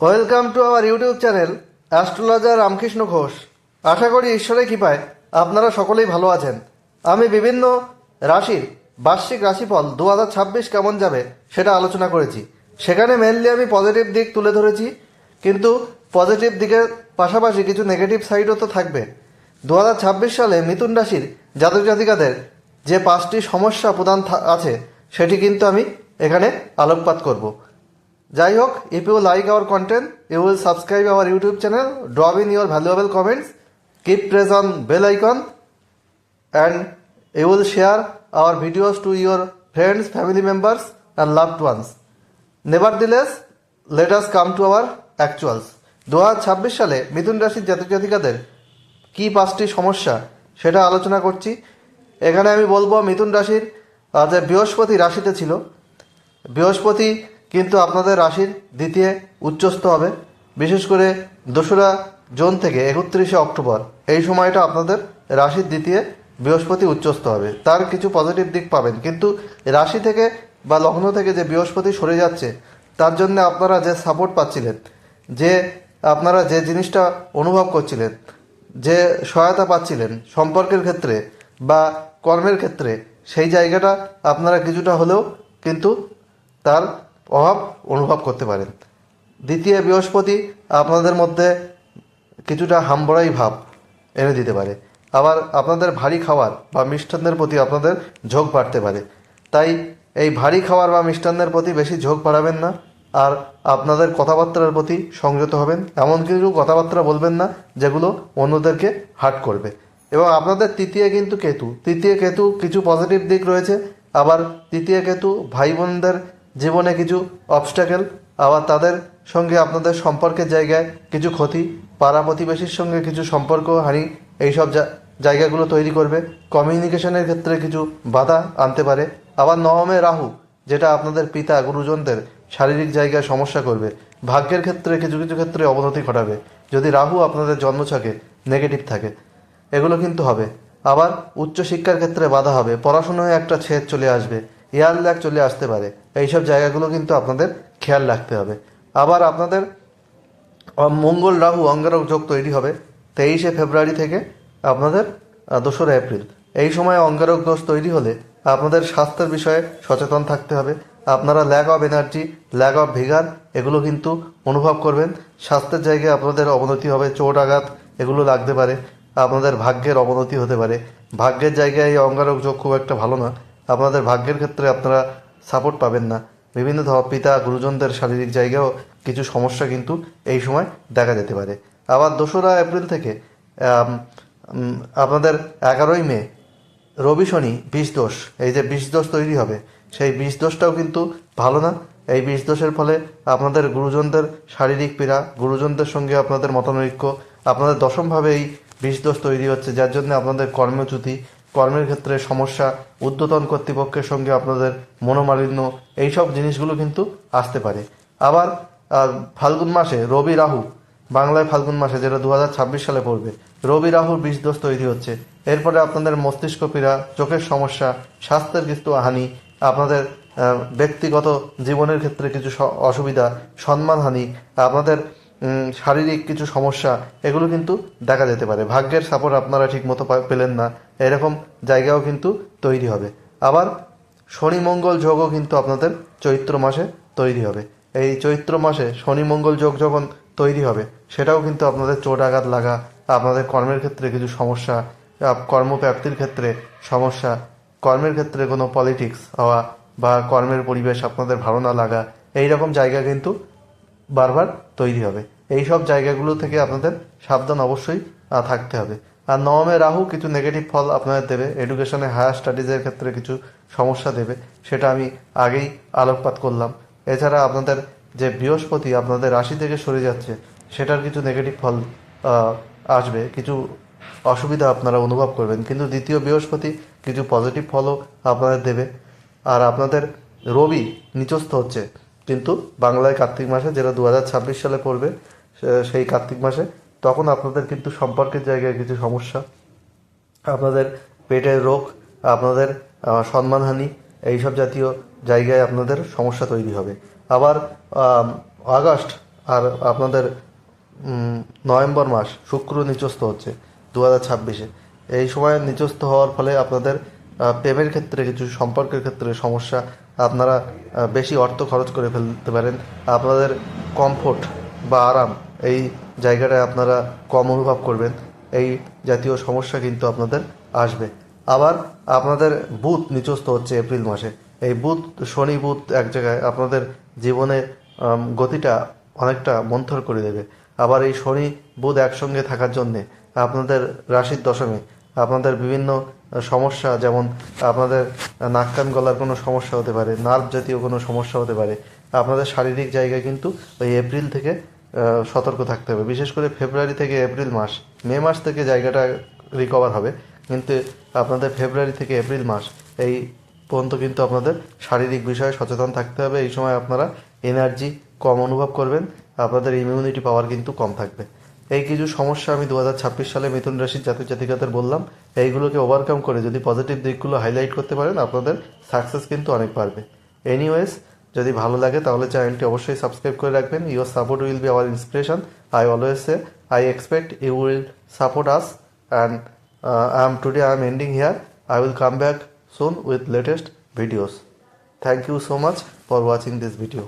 Welcome to our YouTube channel astrologer Ramakrishna Ghosh আশা করি ঈশ্বরের কৃপায় আপনারা সকলেই ভালো আছেন। আমি বিভিন্ন রাশির বার্ষিক রাশিফল দু হাজার ছাব্বিশ কেমন যাবে সেটা আলোচনা করেছি। সেখানে মেনলি আমি পজিটিভ দিক তুলে ধরেছি, কিন্তু পজিটিভ দিকের পাশাপাশি কিছু নেগেটিভ সাইডও তো থাকবে। দু হাজার ছাব্বিশ সালে মিথুন রাশির জাতক জাতিকাদের যে পাঁচটি সমস্যা প্রদান থা- আছে, সেটি কিন্তু আমি এখানে আলোকপাত করব। যাই হোক if you like our content you will subscribe our YouTube channel drop in your valuable comments keep press on bell icon and you will share our videos to your friends, family members, and loved ones. Nevertheless, let us come to our actuals দু ছাব্বিশ সালে মিথুন রাশির জাতক জাতিকাদের কী পাঁচটি সমস্যা সেটা আলোচনা করছি এখানে আমি বলব মিথুন রাশির যে বৃহস্পতি রাশিতে ছিল বৃহস্পতি কিন্তু আপনাদের রাশির দ্বিতীয় উচ্চস্থ হবে। বিশেষ করে দোসরা জুন থেকে একত্রিশে অক্টোবর, এই সময়টা আপনাদের রাশির দ্বিতীয় বৃহস্পতি উচ্চস্থ হবে। তার কিছু পজিটিভ দিক পাবেন, কিন্তু রাশি থেকে বা লগ্ন থেকে যে বৃহস্পতি সরে যাচ্ছে, তার জন্য আপনারা যে সাপোর্ট পাচ্ছিলেন, যে আপনারা যে জিনিসটা অনুভব করছিলেন, যে সহায়তা পাচ্ছিলেন সম্পর্কের ক্ষেত্রে বা কর্মের ক্ষেত্রে, সেই জায়গাটা আপনারা কিছুটা হলেও কিন্তু তার অভাব অনুভব করতে পারেন। দ্বিতীয় বৃহস্পতি আপনাদের মধ্যে কিছুটা হামবড়াই ভাব এনে দিতে পারে। আবার আপনাদের ভারী খাবার বা মিষ্টান্নের প্রতি আপনাদের ঝোঁক বাড়তে পারে। তাই এই ভারী খাবার বা মিষ্টান্নের প্রতি বেশি ঝোঁক বাড়াবেন না আর আপনাদের কথাবার্তার প্রতি সংযত হবেন। এমন কিছু কথাবার্তা বলবেন না যেগুলো অন্যদেরকে হার্ট করবে। এবং আপনাদের তৃতীয় কিন্তু কেতু। তৃতীয় কেতু কিছু পজিটিভ দিক রয়েছে। আবার তৃতীয় কেতু ভাই বোনদের জীবনে কিছু অবস্টাকেল আবার তাদের সঙ্গে আপনাদের সম্পর্কের জায়গায় কিছু ক্ষতি, পাড়া প্রতিবেশীর সঙ্গে কিছু সম্পর্ক হানি, এইসব জায়গাগুলো তৈরি করবে। কমিউনিকেশনের ক্ষেত্রে কিছু বাধা আনতে পারে। আবার নবমে রাহু, যেটা আপনাদের পিতা, গুরুজনদের শারীরিক জায়গায় সমস্যা করবে। ভাগ্যের ক্ষেত্রে কিছু কিছু ক্ষেত্রে অবনতি ঘটাবে। যদি রাহু আপনাদের জন্মছকে নেগেটিভ থাকে, এগুলো কিন্তু হবে। আবার উচ্চশিক্ষার ক্ষেত্রে বাধা হবে। পড়াশোনায় একটা ছেদ চলে আসবে। এয়ার ল্যাগ চলে আসতে পারে। এইসব জায়গাগুলো কিন্তু আপনাদের খেয়াল রাখতে হবে। আবার আপনাদের মঙ্গল রাহু অঙ্গারক যোগ তৈরি হবে তেইশে ফেব্রুয়ারি থেকে আপনাদের দোসরা এপ্রিল। এই সময় অঙ্গারক দোষ তৈরি হলে আপনাদের স্বাস্থ্যের বিষয়ে সচেতন থাকতে হবে। আপনারা lack of energy lack of vigour এগুলো কিন্তু অনুভব করবেন। স্বাস্থ্যের জায়গায় আপনাদের অবনতি হবে, চোট আঘাত এগুলো লাগতে পারে। আপনাদের ভাগ্যের অবনতি হতে পারে। ভাগ্যের জায়গায় এই অঙ্গারক যোগ খুব একটা ভালো না। আপনাদের ভাগ্যের ক্ষেত্রে আপনারা সাপোর্ট পাবেন না। বিভিন্ন ধর পিতা, গুরুজনদের শারীরিক জায়গাও কিছু সমস্যা কিন্তু এই সময় দেখা যেতে পারে। আবার দোসরা এপ্রিল থেকে আপনাদের এগারোই মে, রবি শনি, বিষ দোষ। এই যে বিষ দোষ তৈরি হবে, সেই বিষ দোষটাও কিন্তু ভালো না। এই বিষ দোষের ফলে আপনাদের গুরুজনদের শারীরিক পীড়া, গুরুজনদের সঙ্গে আপনাদের মতানৈক্য, আপনাদের দশমভাবে এই বিষ দোষ তৈরি হচ্ছে, যার জন্য আপনাদের কর্মচ্যুতি কর্মের ক্ষেত্রে সমস্যা ঊর্ধ্বতন কর্তৃপক্ষের সঙ্গে আপনাদের মনোমালিন্য, এইসব জিনিসগুলো কিন্তু আসতে পারে। আবার ফাল্গুন মাসে রবি রাহু, বাংলায় ফাল্গুন মাসে যেটা দু হাজার ছাব্বিশ সালে পড়বে, রবি রাহুর বিষ দোষ তৈরি হচ্ছে। এরপরে আপনাদের মস্তিষ্ক পীড়া চোখের সমস্যা, স্বাস্থ্যের কিছু হানি, আপনাদের ব্যক্তিগত জীবনের ক্ষেত্রে কিছু অসুবিধা সম্মানহানি আপনাদের শারীরিক কিছু সমস্যা, এগুলো কিন্তু দেখা যেতে পারে। ভাগ্যের সাপোর্ট আপনারা ঠিকমতো পেলেন না, এরকম জায়গাও কিন্তু তৈরি হবে। আবার শনি মঙ্গল যোগও কিন্তু আপনাদের চৈত্র মাসে তৈরি হবে। এই চৈত্র মাসে শনি মঙ্গল যোগ যখন তৈরি হবে, সেটাও কিন্তু আপনাদের চোট আঘাত লাগা, আপনাদের কর্মের ক্ষেত্রে কিছু সমস্যা কর্মপ্রাপ্তির ক্ষেত্রে সমস্যা, কর্মের ক্ষেত্রে কোনো পলিটিক্স হওয়া বা কর্মের পরিবেশ আপনাদের ভালো না লাগা এই রকম জায়গা কিন্তু বারবার তৈরি হবে। এই সব জায়গাগুলো থেকে আপনাদের সাবধান অবশ্যই থাকতে হবে। আর নবমে রাহু কিছু নেগেটিভ ফল আপনাদের দেবে। এডুকেশনে হায়ার স্টাডিজের ক্ষেত্রে কিছু সমস্যা দেবে। সেটা আমি আগেই আলোকপাত করলাম। এছাড়া আপনাদের যে বৃহস্পতি আপনাদের রাশি থেকে সরে যাচ্ছে, সেটার কিছু নেগেটিভ ফল আসবে। কিছু অসুবিধা আপনারা অনুভব করবেন। কিন্তু দ্বিতীয় বৃহস্পতি কিছু পজিটিভ ফলও আপনাদের দেবে। আর আপনাদের রবি নিচস্থ হচ্ছে। কিন্তু বাংলায় কার্তিক মাসে যেটা দু হাজার ছাব্বিশ সালে পড়বে সেই কার্তিক মাসে। তখন আপনাদের কিন্তু সম্পর্কের জায়গায় কিছু সমস্যা। আপনাদের পেটের রোগ, আপনাদের সম্মানহানি এইসব জাতীয় জায়গায় আপনাদের সমস্যা তৈরি হবে। আবার আগস্ট আর আপনাদের নভেম্বর মাস শুক্র নিচস্থ হচ্ছে দু হাজার ছাব্বিশে। এই সময় নিচস্থ হওয়ার ফলে আপনাদের প্রেমের ক্ষেত্রে কিছু সম্পর্কের ক্ষেত্রে সমস্যা, আপনারা বেশি অর্থ খরচ করে ফেলতে পারেন। আপনাদের কমফোর্ট বা আরাম এই জায়গাটায় আপনারা কম অনুভব করবেন। এই জাতীয় সমস্যা কিন্তু আপনাদের আসবে। আবার আপনাদের বুথ নিচস্থ হচ্ছে এপ্রিল মাসে। এই বুধ শনি বুধ এক জায়গায় আপনাদের জীবনে গতিটা অনেকটা মন্থর করে দেবে। আবার এই শনি বুধ একসঙ্গে থাকার জন্যে আপনাদের রাশির দশমে আপনাদের বিভিন্ন সমস্যা, যেমন আপনাদের নাক কান গলার কোনো সমস্যা হতে পারে, নার্ভ জাতীয় কোনো সমস্যা হতে পারে, আপনাদের শারীরিক জায়গায় কিন্তু ওই এপ্রিল থেকে সতর্ক থাকতে হবে। বিশেষ করে ফেব্রুয়ারি থেকে এপ্রিল মাস, মে মাস থেকে জায়গাটা রিকভার হবে, কিন্তু আপনাদের ফেব্রুয়ারি থেকে এপ্রিল মাস, এই পর্যন্ত কিন্তু আপনাদের শারীরিক বিষয়ে সচেতন থাকতে হবে। এই সময় আপনারা এনার্জি কম অনুভব করবেন, আপনাদের ইমিউনিটি পাওয়ার কিন্তু কম থাকবে। এই কিছু সমস্যা আমি দু হাজার ছাব্বিশ সালে মিথুন রাশির জাতক জাতিকাদের বললাম। এইগুলোকে ওভারকাম করে যদি পজিটিভ দিকগুলো হাইলাইট করতে পারেন, আপনাদের সাকসেস কিন্তু অনেক বাড়বে। এনিওয়েজ যদি ভালো লাগে তাহলে চ্যানেলটি অবশ্যই সাবস্ক্রাইব করে রাখবেন। Your support will be our inspiration I always say I expect you will support us and I am today I am ending here I will come back soon with latest videos thank you so much for watching this video.